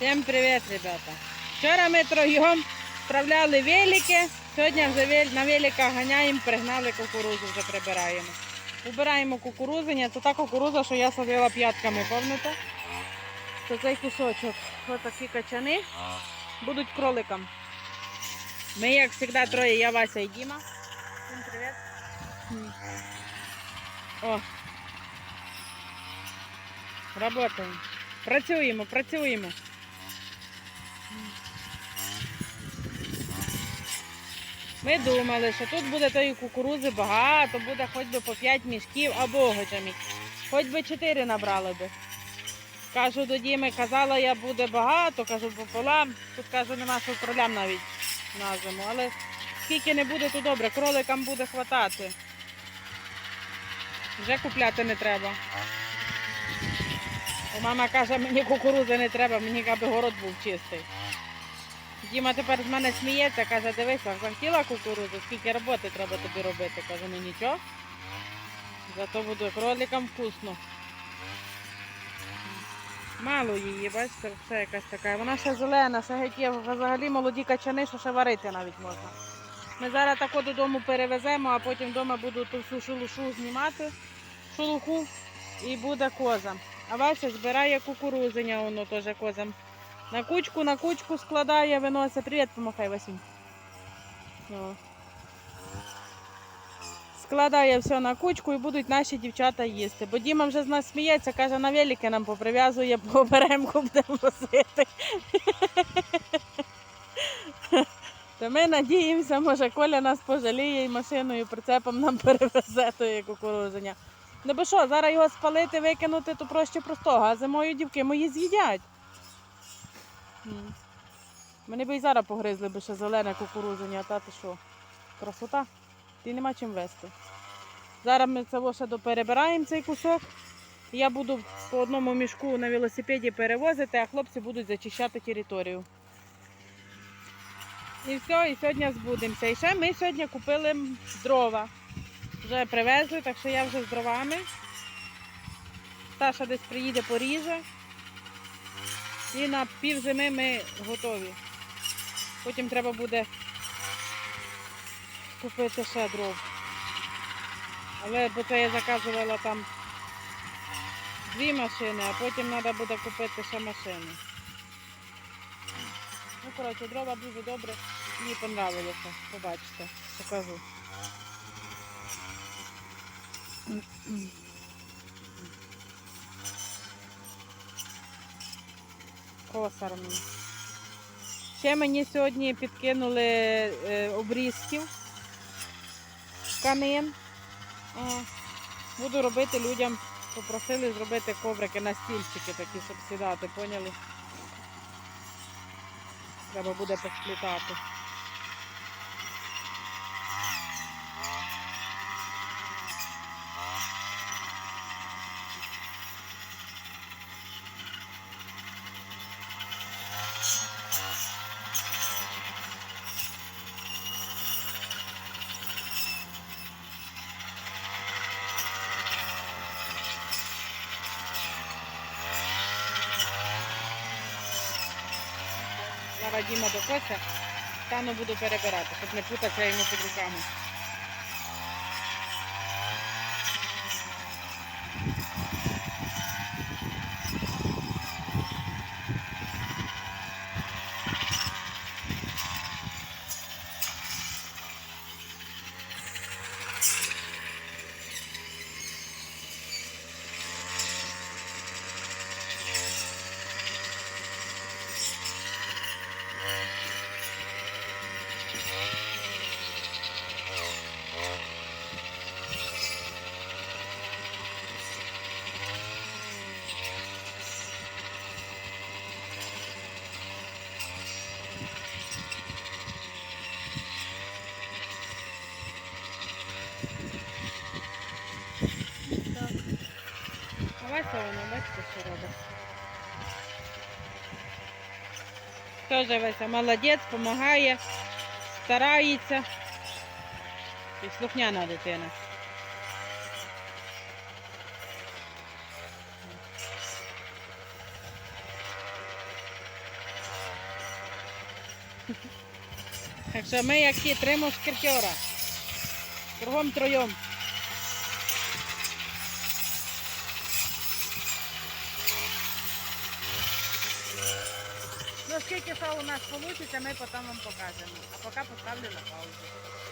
Всім привіт, ребята. Вчора ми троєм справляли велики, сьогодні на великах ганяємо, пригнали кукурузу, вже прибираємо. Убираємо кукурузиня, це та кукуруза, що я садила п'ятками, пам'ятаєте? Це цей кусочок. Ось такі качани будуть кроликам. Ми, як завжди, троє, я, Вася і Діма. Всім привіт. О. Работаємо. Працюємо, працюємо. Ми думали, що тут буде тої кукурузи багато, буде хоч би по 5 мішків або гочамі. Хоч би 4 набрали би. Кажу до Діми, казала я буде багато, кажу пополам. Тут кажу, нема що кролям навіть на зиму. Але скільки не буде, то добре, кроликам буде хватати. Вже купляти не треба. Мама каже, мені кукурузи не треба, мені аби город був чистий. Діма тепер з мене сміється, каже, дивися, захотіла кукурудзу, скільки роботи треба тобі робити. Кажу, ну нічого. Зато буде кроликам вкусно. Мало її, бачите, все якась така. Вона ще зелена, ще геть є взагалі молоді качани, що ще варити навіть можна. Ми зараз тако додому перевеземо, а потім вдома буду ту всю шелушу знімати, шелуху, і буде коза. А Вася збирає кукурузиня, воно теж козам. На кучку, на кучку складає, виносить. Привіт, помахай, Васюнь. Складає все на кучку і будуть наші дівчата їсти. Бо Діма вже з нас сміється, каже, на велики нам поприв'язує, по беремку будемо возити. То ми надіємося, може Коля нас пожаліє і машиною прицепом нам перевезе тої кукурузиня. Ну бо що, зараз його спалити, викинути, то проще простого, а зимою дівки мої з'їдять. Мене би і зараз погризли, би ще зелене кукурузиня, а та ти що? Красота. Ти нема чим вести. Зараз ми це ще доперебираємо цей кусок. Я буду по одному мішку на велосипеді перевозити, а хлопці будуть зачищати територію. І все, і сьогодні збудемося. І ще ми сьогодні купили дрова. Вже привезли, так що я вже з дровами. Таша десь приїде, поріже. І на пів зими ми готові. Потім треба буде купити ще дров. Але бо це я заказувала там дві машини, а потім треба буде купити ще машину. Ну, коротше, дрова дуже добре. Мені понравилося. Побачите, покажу. Косар мені. Ще мені сьогодні підкинули е, обрізків тканин. Буду робити людям, попросили зробити коврики на стільчики такі, щоб сідати, поняли? Треба буде посплітати. Зараз до докося, стану буду перебирати, щоб не путатися йому під руками. Воно, бачите, що робить. Теж Вася молодець, допомагає, старається. І слухняна дитина. Так що ми як ті три мушкетера. Кругом троєм. Ну, скільки що у нас вийде, ми потім вам покажемо. А поки поставлю на паузу.